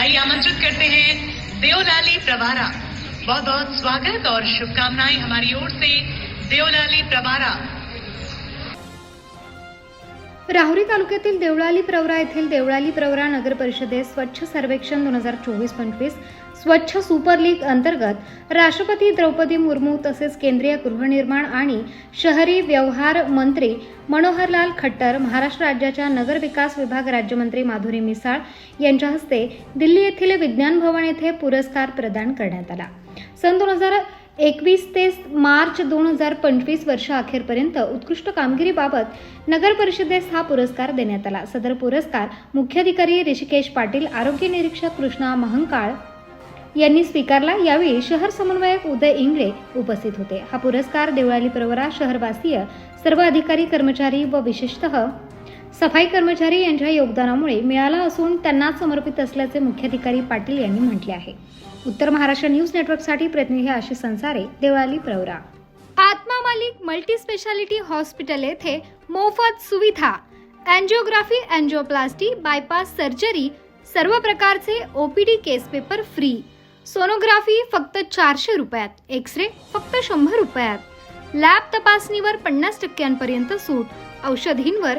आइए आमंत्रित करते हैं देवलाली प्रभारा। बहुत बहुत स्वागत और शुभकामनाएं हमारी ओर से। देवलाली प्रभारा। राहुरी तालुक्यातील देवळाली प्रवरा येथील देवळाली प्रवरा नगर परिषदेत स्वच्छ सर्वेक्षण दोन हजार चोवीस पंचवीस स्वच्छ सुपर लीग अंतर्गत राष्ट्रपती द्रौपदी मुर्मू तसेच केंद्रीय गृहनिर्माण आणि शहरी व्यवहार मंत्री मनोहरलाल खट्टर महाराष्ट्र राज्याच्या नगर विकास विभाग राज्यमंत्री माधुरी मिसाळ यांच्या हस्ते दिल्ली येथील विज्ञान भवन येथे पुरस्कार प्रदान करण्यात आला. सन दोन हजार एकवीस ते मार्च दोन हजार पंचवीस वर्षाअखेरपर्यंत उत्कृष्ट कामगिरीबाबत नगर परिषदेस हा पुरस्कार देण्यात आला. सदर पुरस्कार मुख्याधिकारी ऋषिकेश पाटील आरोग्य निरीक्षक कृष्णा महंकाळ यांनी स्वीकारला. यावेळी शहर समन्वयक उदय इंगळे उपस्थित होते. हा पुरस्कार देवळाली प्रवरा शहरवासीय सर्व अधिकारी कर्मचारी व विशेषतः सफाई कर्मचारी यांच्या योगदानामुळे मिळाला असून त्यांना समर्पित असल्याचे मुख्याधिकारी पाटील यांनी म्हटले आहे. उत्तर महाराष्ट्र न्यूज नेटवर्कसाठी प्रतिनिधी आशिष संसारे देवळाली प्रवरा. आत्मा मालिक मल्टी स्पेशालिटी हॉस्पिटल येथे मोफत सुविधा अँजिओग्राफी अँजिओप्लास्टी बायपास सर्जरी सर्व प्रकारचे OPD case paper free. Sonography फक्त चारशे रुपयात एक्स रे फक्त शंभर रुपयात. लॅब तपासणीवर पन्नास टक्क्यांपर्यंत सूट औषधींवर